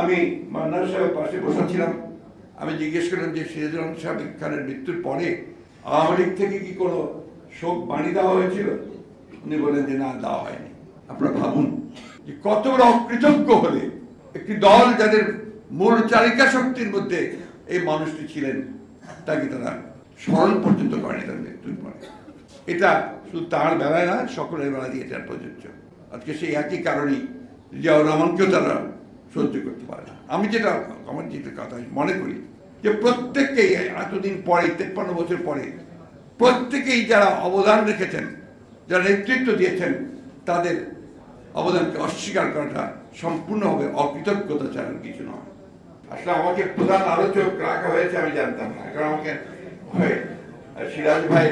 আমি মান্নার সাহেব পাশে বসেছিলাম আমি জিজ্ঞেস করলাম যে সিরাজুল সাহেব খানের মৃত্যুর পরে আওয়ামী লীগ থেকে কি কোনো শোক বাণী দেওয়া হয়েছিল? উনি বলেন যে না, দেওয়া হয়নি। আপনারা ভাবুন যে কত বড় অকৃতজ্ঞ হলে একটি দল যাদের মূল চালিকা শক্তির মধ্যে এই মানুষটি ছিলেন তাকে তারা স্মরণ পর্যন্ত করেনি তার মৃত্যুর পরে? এটা শুধু তার বেলায় না সকলের বেলা দিয়ে এটা প্রযোজ্য। আজকে সেই একই কারণেই জিয়াউর রহমানকেও তারা সহ্য করতে পারে না। আমি যেটা আমার যেটা কথা মনে করি যে প্রত্যেককেই এতদিন পরে, তেপ্পান্ন বছর পরে, প্রত্যেকেই যারা অবদান রেখেছেন, যারা নেতৃত্ব দিয়েছেন, তাদের অবদানকে অস্বীকার করাটা সম্পূর্ণভাবে অকৃতজ্ঞতা ছাড়া কিছু নয়। আসলে আমাকে প্রধান আলোচক রাখা হয়েছে, আমি জানতাম না। কারণ আমাকে সিরাজ ভাই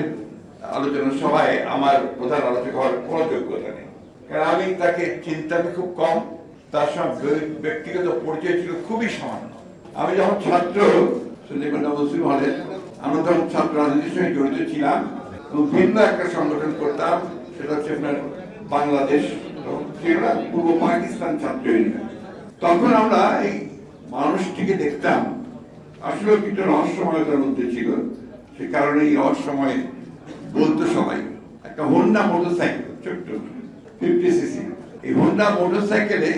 আলোচনা সভায় আমার প্রধান আলোচক হওয়ার কোনো যোগ্যতা নেই। কারণ আমি তাকে চিন্তা খুব কম তার সঙ্গে ব্যক্তিগত পরিচয় ছিল খুবই সামান্য। আমি যখন ছাত্র মুসলিম হলে আমরা তখন ছাত্র রাজনীতির সঙ্গে জড়িত ছিলাম এবং ভিন্ন একটা সংগঠন করতাম, সেটা হচ্ছে আপনার বাংলাদেশ পূর্ব পাকিস্তান ছাত্র ইউনিয়ন। তখন আমরা এই মানুষটিকে দেখতাম। আসলে কিছু রহস্যময়তার মধ্যে ছিল। সে কারণে এই রহস্যময় বলতো সবাই। একটা হন্ডা মোটরসাইকেল, ছোট্ট ফিফটি সিসি এই হোন্ডা মোটরসাইকেলে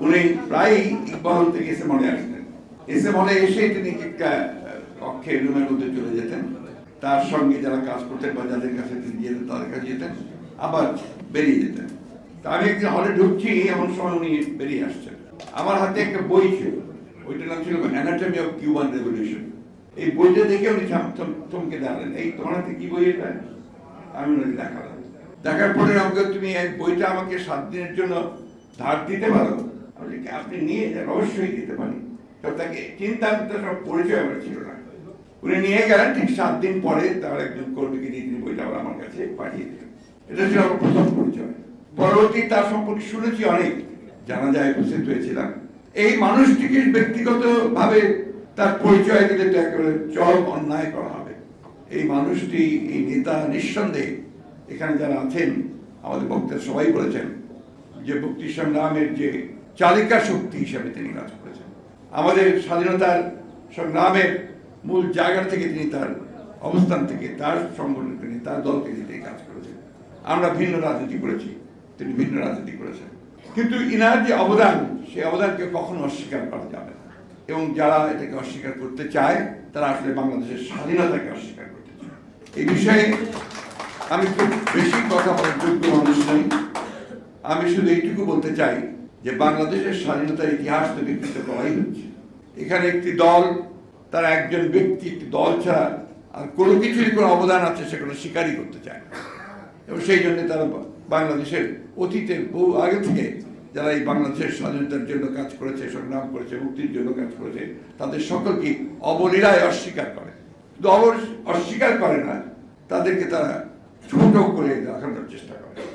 উনি প্রায় ইকবাল থেকে এসে মনে আসতেন। এসে মনে এসে তিনি একটা কক্ষে রুমের মধ্যে চলে যেতেন। তার সঙ্গে যারা কাজ করতেন বা যাদের কাছে তিনি যেতেন, তাদের কাছে যেতেন, আবার বেরিয়ে যেতেন। তা আমি একদিন হলে ঢুকছি, এমন সময় উনি বেরিয়ে আসছেন। আমার হাতে একটা বই ছিল। ওইটার নাম ছিল অ্যানাটমি অফ কিউবান রেভলিউশন এই বইটা দেখে উনি থাম- থম- থমকে দাঁড়ালেন। এই তোমার হাতে কি বই এটা? আমি ওনাকে দেখালাম। দেখার পরে আমাকে তুমি এই বইটা আমাকে সাত দিনের জন্য ধার দিতে পারো। আপনি নিয়ে যান, অবশ্যই দিতে পারি। তাকে চিন্তা সব পরিচয় আমার ছিল না। উনি নিয়ে গেলেন, ঠিক সাত দিন পরে তার একজন কর্মীকে দিয়ে তিনি বইটা আবার আমার কাছে পাঠিয়ে দিলেন। এটা ছিল আমার প্রথম পরিচয়। পরবর্তী তার সম্পর্কে শুনেছি অনেক, জানা যায়, উপস্থিত হয়েছিলাম। এই মানুষটিকে ব্যক্তিগত ভাবে তার পরিচয় দিলে তো একেবারে চরম অন্যায় করা হবে। এই মানুষটি, এই নেতা নিঃসন্দেহে এখানে যারা আছেন, আমাদের বক্তা সবাই বলেছেন যে মুক্তি সংগ্রামের যে চালিকা শক্তি হিসাবে তিনি কাজ করেছেন। আমাদের স্বাধীনতার সংগ্রামের মূল জায়গা থেকে তিনি তার অবস্থান থেকে, তার সংগঠনকে নিয়ে তার দলকে নিয়ে তিনি কাজ করেছেন। আমরা ভিন্ন রাজনীতি করেছি, তিনি ভিন্ন রাজনীতি করেছেন। কিন্তু ইনার যে অবদান সেই অবদানকে কখনো অস্বীকার করা যাবে না। এবং যারা এটাকে অস্বীকার করতে চায়, তারা আসলে বাংলাদেশের স্বাধীনতাকে অস্বীকার করতে চায়। এই বিষয়ে আমি খুব বেশি কথা বলার যোগ্য মানুষ নই। আমি শুধু এইটুকু বলতে চাই যে বাংলাদেশের স্বাধীনতার ইতিহাস তো বিকৃত করাই হচ্ছে। এখানে একটি দল, তার একজন ব্যক্তি, একটি দল ছাড়া আর কোনো কিছুরই কোনো অবদান আছে সেগুলো স্বীকারই করতে চায় না। এবং সেই জন্য তারা বাংলাদেশের অতীতের বহু আগে থেকে যারা এই বাংলাদেশের স্বাধীনতার জন্য কাজ করেছে, সংগ্রাম করেছে, মুক্তির জন্য কাজ করেছে, তাদের সকলকে অবলীলায় অস্বীকার করে। শুধু অবশ্য অস্বীকার করে না, তাদেরকে তারা ছোট করে দেখানোর চেষ্টা করে